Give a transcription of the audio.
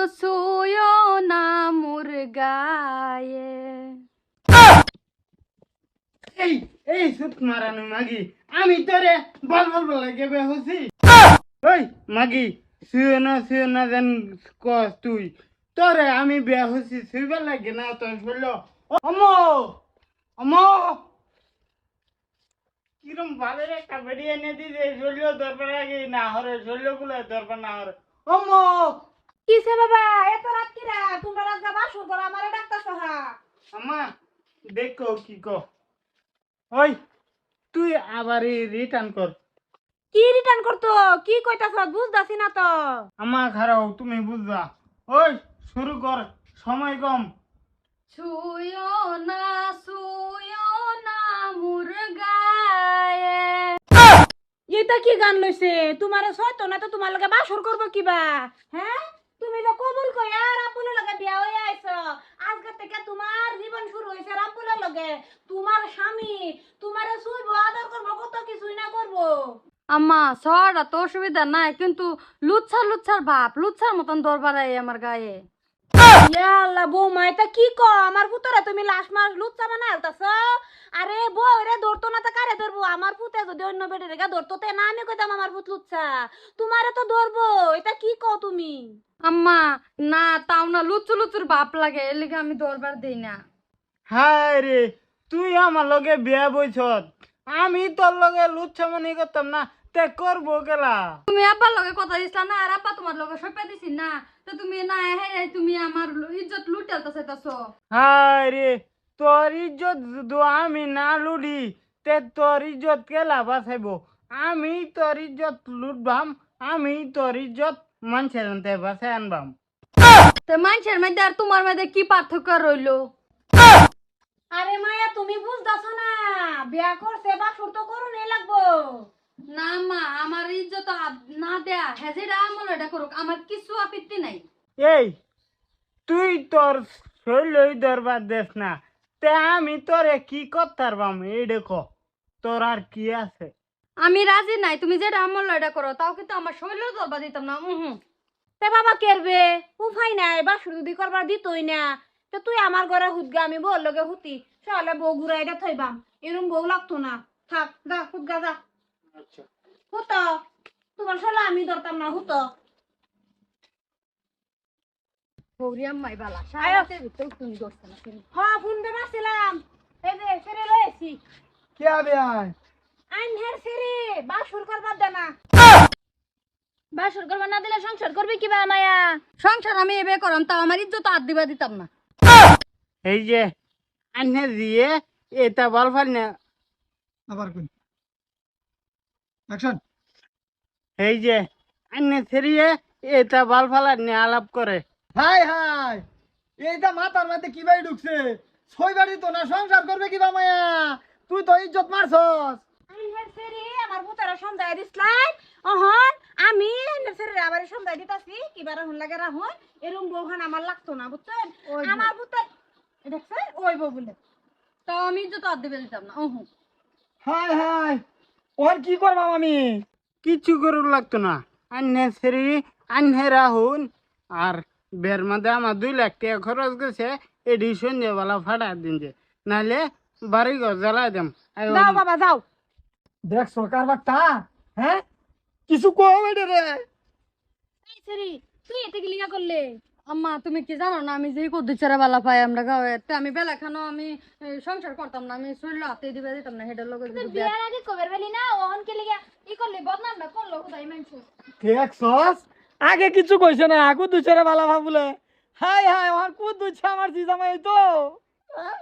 বন্ধু এই এই সুত মারানো মাগি, আমি তোরে বল বল ওই মাগি না না কস তুই। তোরে আমি লাগে না তোর বলল। অমো অমো। কিরম ভালো একটা বেড়ি এনে দরবার আগে না হরে শৈল্যগুলো দরবার না হরে। অমো কিসে বাবা? এত রাত কিরা? তোমরা রাজা বাসুর করে আমারে ডাক্তার সহা। আমা দেখো কি কো ওই তুই আবার রিটার্ন কর। কি রিটার্ন করতো? কি কইতাছ? না তো। আমা খারাও তুমি বুঝবা। ওই শুরু কর সময় কম। না শুয়ো না মোর গায়ে এটা কি গান লইছে? তোমারে সইতো না তো তোমার লগে বাসর করব কিবা? হ্যাঁ তুমি তো কবুল কই আর আপুলের লগে বিয়া হয়ে আইছো আজকে থেকে তোমার জীবন শুরু হইছে রাপুলের লগে তোমার স্বামী তোমারে শুইব আদর করব কত কিছুই না করব। আম্মা শহরটা তো অসুবিধা নাই কিন্তু লুচ্ছার লুচ্ছার ভাব লুচ্ছার মতন দরবার আই আমার গায়ে। আল্লাহ বৌমা এটা কি ক? আমার পুতরে তুমি লাশ মাস লুচ্চা মানে আলতাছ? আরে বউ রে ধরতো না তো কারে ধরবো? আমার পুতে যদি অন্য বেটে রেখা ধরতো তে না আমি কইতাম আমার পুত লুচ্চা তোমারে তো ধরবো এটা কি কও তুমি? আম্মা না তাও না লুচু লুচুর ভাব লাগে এর লিগে আমি দরবার দেই না। হায় রে তুই আমার লগে বিয়া বইছত আমি তোর লগে লুচ্ছামনি করতাম না তে করব গেলা তুমি আব্বার লগে কথা দিছিলা না আর আব্বা তোমার লগে সপে দিছি না। তো তুমি না হ্যাঁ তুমি আমার ইজ্জত লুটালতা চাইতাছ। হায় রে তোর ইজ্জত যদি আমি না লুডি তে তোর ইজ্জত কেলা বাঁচাইব? আমি তোর ইজ্জত লুটবাম আমি তোর ইজ্জত মানুষের আনতে বাঁচাই আনবাম। তো মানুষের মধ্যে আর তোমার মধ্যে কি পার্থক্য রইল? আরে মায়া তুমি বুঝতাছ না বিয়া করছে বা সুর তো করুন লাগবো। না মা আমার ইজ্জত না দেয়া হেজিরা আমল এটা করুক আমার কিছু আপত্তি নাই। এই তুই তোর শৈলই দরবার দেস না তে আমি তোরে কি করতে পারবাম এই দেখো তোর আর কি আছে? আমি রাজি নাই তুমি যেটা আমল এটা করো তাও কিন্তু আমার শরীরেও দরবার দিতাম না উহুম। তে বাবা কেরবে? উপায় নাই বা যদি করবার দিতই না। তো তুই আমার ঘরে হুদগা আমি বউর লগে হুতি। সহলে বউ ঘুরাইটা থইবাম। এরম বউ লাগতো না। থাক যা হুদগা যা। আচ্ছা। হুত। তোমার সলে আমি ধরতাম না হুত। গৌরী আম্মাই বালা আয়ো। সারাতে ভিতরে তুমি করছে না তুমি। হ ফোন দে মাসিলাম এই যে সেরে লয়েছি কি হবে আয়? আইন হের সেরে বাসুর করবার দে না। বাসর করবা না দিলে সংসার করবি কিবা মায়া? সংসার আমি এবে করাম তাও আমার ইজ্জত আর দিবা দিতাম না। এই যে আনে দিয়ে এটা বল ফাল না। আবার কোন অ্যাকশন এই যে আনে সেরিয়ে এটা বল নিয়ে আলাপ করে। Hi hi! এইটা মাথার মধ্যে কি বাই ঢুকছে? ছয় বাড়ি তো না সংসার করবে কিবা মায়া? তুই তো ইজ্জত মারছস। আমার পুতারা সন্ধ্যায় দিসলাই অহন আমি সেরে আবার সন্ধ্যায় দিতাছি। কিবার হন লাগে রাহুন এরম বউখান আমার লাগতো না বুঝছেন। আমার পুতার দেখছে? ওই বউ বলে। তাও আমি ইজ্জত আর দিবে দিতাম না। উহু হাই হাই। ওর কি করবাম আমি কিছু করুক লাগতো না। আনে সেরি আনে রাহুন আর বের মধ্যে আমার দুই লাখ টাকা খরচ গেছে এডি সন্ধ্যেবেলা ফাটা দিন যে। নাহলে বাড়ি ঘর জ্বালাই দেম। যাও বাবা যাও। দেখ সরকার বার্তা হ্যাঁ? কিছু কও বেটে রে। তুই এতে কি লিগা করলে? আম্মা তুমি কি জানো না আমি যে কদ্দু চেরা বালা পাই আমরা গাঁয়ে তো আমি বেলা খানো আমি সংসার করতাম না আমি শরীর হাতে দিবে দিতাম না হেডের লগে বিয়ার আগে কবের বেলি না ওহন কে লিগা ই করলে বদনাম না করল খুদাই মানছো? সস আগে কিছু কইছ না আগু দুচরে বালা ভাবুলে। হাই হাই আমার কু দুচ্ছে আমার জিজামাই তো। হ্যাঁ?